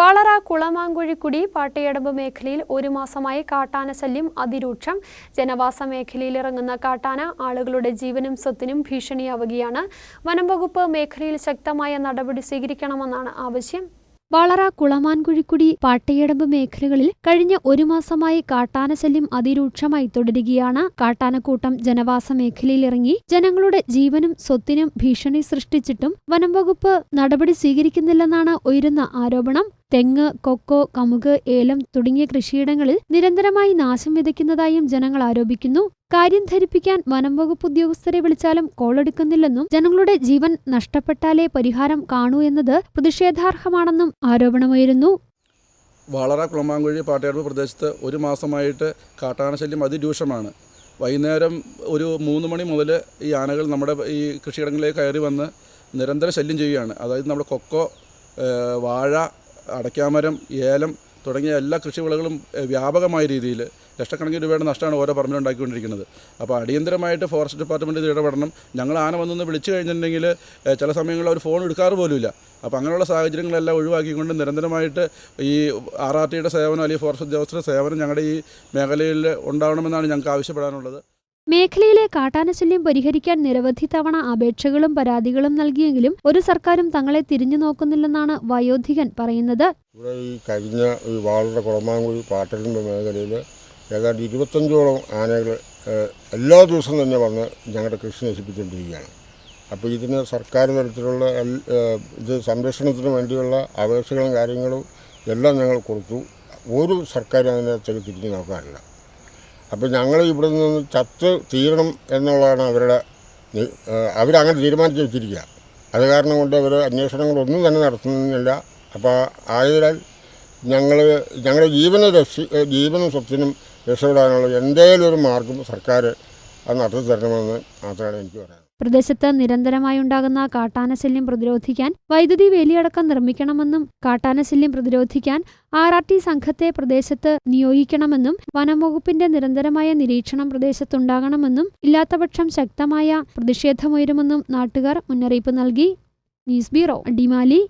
വളറ കുളമാങ്കുഴിക്കുടി പാട്ടയടമ്പ് മേഖലയിൽ ഒരു മാസമായി കാട്ടാന ശല്യം അതിരൂക്ഷം. ജനവാസ മേഖലയിൽ ഇറങ്ങുന്ന കാട്ടാന ആളുകളുടെ ജീവനും സ്വത്തിനും ഭീഷണിയാവുകയാണ്. വനം വകുപ്പ് മേഖലയിൽ ശക്തമായ നടപടി സ്വീകരിക്കണമെന്നാണ് ആവശ്യം. വളറ കുളമാൻകുഴിക്കുടി പാട്ടയടമ്പ് മേഖലകളിൽ കഴിഞ്ഞ ഒരു മാസമായി കാട്ടാന ശല്യം അതിരൂക്ഷമായി തുടരുകയാണ്. കാട്ടാനക്കൂട്ടം ജനവാസ മേഖലയിലിറങ്ങി ജനങ്ങളുടെ ജീവനും സ്വത്തിനും ഭീഷണി സൃഷ്ടിച്ചിട്ടും വനം വകുപ്പ് നടപടി സ്വീകരിക്കുന്നില്ലെന്നാണ് ഉയരുന്ന ആരോപണം. തെങ്ങ് കൊക്കോ കമുക് ഏലം തുടങ്ങിയ കൃഷിയിടങ്ങളിൽ നിരന്തരമായി നാശം വിതയ്ക്കുന്നതായും ജനങ്ങൾ ആരോപിക്കുന്നു. കാര്യം ധരിപ്പിക്കാൻ വനം വകുപ്പ് ഉദ്യോഗസ്ഥരെ വിളിച്ചാലും കോളെടുക്കുന്നില്ലെന്നും ജനങ്ങളുടെ ജീവൻ നഷ്ടപ്പെട്ടാലേ പരിഹാരം കാണൂ എന്നത് പ്രതിഷേധാർഹമാണെന്നും ആരോപണമുയരുന്നു. വളറ കുളമാങ്കുഴി പാട്ടയാർപ്പ് പ്രദേശത്ത് ഒരു മാസമായിട്ട് കാട്ടാനശല്യം അതിരൂക്ഷമാണ്. വൈകുന്നേരം ഒരു മൂന്ന് മണി മുതൽ ഈ ആനകൾ നമ്മുടെ ഈ കൃഷിയിടങ്ങളിലേക്ക് കയറി വന്ന് നിരന്തര ശല്യം ചെയ്യുകയാണ്. അതായത് നമ്മുടെ കൊക്കോ വാഴ അടയ്ക്കാമരം ഏലം തുടങ്ങിയ എല്ലാ കൃഷിവിളകളും വ്യാപകമായ രീതിയിൽ ലക്ഷക്കണക്കിന് രൂപയുടെ നഷ്ടമാണ് ഓരോ പറമ്പിലും ഉണ്ടാക്കിക്കൊണ്ടിരിക്കുന്നത് അപ്പോൾ അടിയന്തരമായിട്ട് ഫോറസ്റ്റ് ഡിപ്പാർട്ട്മെന്റ് ഇത് ഇടപെടണം. ഞങ്ങൾ ആന വന്നൊന്ന് വിളിച്ചു കഴിഞ്ഞിട്ടുണ്ടെങ്കിൽ ചില സമയങ്ങളിൽ അവർ ഫോൺ എടുക്കാറ് പോലുമില്ല. അപ്പോൾ അങ്ങനെയുള്ള സാഹചര്യങ്ങളെല്ലാം ഒഴിവാക്കിക്കൊണ്ട് നിരന്തരമായിട്ട് ഈ ആർ ആർ ടിയുടെ സേവനം അല്ലെങ്കിൽ ഫോറസ്റ്റ് ഉദ്യോഗസ്ഥരുടെ സേവനം ഞങ്ങളുടെ ഈ മേഖലയിൽ ഉണ്ടാവണമെന്നാണ് ഞങ്ങൾക്ക് ആവശ്യപ്പെടാനുള്ളത്. മേഖലയിലെ കാട്ടാനശല്യം പരിഹരിക്കാൻ നിരവധി തവണ അപേക്ഷകളും പരാതികളും നൽകിയെങ്കിലും ഒരു സർക്കാരും തങ്ങളെ തിരിഞ്ഞു നോക്കുന്നില്ലെന്നാണ് വയോധികൻ പറയുന്നത്. ഇവിടെ ഈ കഴിഞ്ഞ ഈ വാളുടെ കുളമാങ്കുഴി പാട്ടലിന്റെ മേഖലയിൽ ഏതാണ്ട് ഇരുപത്തഞ്ചോളം ആനകൾ എല്ലാ ദിവസവും തന്നെ വന്ന് ഞങ്ങളുടെ കൃഷി നശിപ്പിച്ചുകൊണ്ടിരിക്കുകയാണ്. അപ്പോൾ ഇതിന് സർക്കാർ തരത്തിലുള്ള ഇത് സംരക്ഷണത്തിന് വേണ്ടിയുള്ള അപേക്ഷകളും കാര്യങ്ങളും എല്ലാം ഞങ്ങൾ കൊടുത്തു. ഒരു സർക്കാരും അതിനകത്തേക്ക് തിരിഞ്ഞു നോക്കാറില്ല. അപ്പോൾ ഞങ്ങൾ ഇവിടെ നിന്ന് ചത്ത് തീരണം എന്നുള്ളതാണ് അവരുടെ അവരങ്ങനെ തീരുമാനിച്ച് വെച്ചിരിക്കുക. അത് കാരണം കൊണ്ട് അവർ അന്വേഷണങ്ങളൊന്നും തന്നെ നടത്തുന്നില്ല. അപ്പോൾ ആയതിനാൽ ഞങ്ങൾ ഞങ്ങളുടെ ജീവന രക്ഷി ജീവനും സ്വത്തിനും രക്ഷപ്പെടാനുള്ള എന്തെങ്കിലും ഒരു മാർഗം സർക്കാർ അത് നടത്തി തരണമെന്ന് മാത്രമാണ് എനിക്ക് പറയാൻ പ്രദേശത്ത് നിരന്തരമായി ഉണ്ടാകുന്ന കാട്ടാനശല്യം പ്രതിരോധിക്കാൻ വൈദ്യുതി വേലിയടക്കം നിർമ്മിക്കണമെന്നും കാട്ടാനശല്യം പ്രതിരോധിക്കാൻ ആർ ആർ ടി സംഘത്തെ പ്രദേശത്ത് നിയോഗിക്കണമെന്നും വനം വകുപ്പിന്റെ നിരന്തരമായ നിരീക്ഷണം പ്രദേശത്തുണ്ടാകണമെന്നും ഇല്ലാത്തപക്ഷം ശക്തമായ പ്രതിഷേധമുയരുമെന്നും നാട്ടുകാർ മുന്നറിയിപ്പ് നൽകി. News bureau Adimali.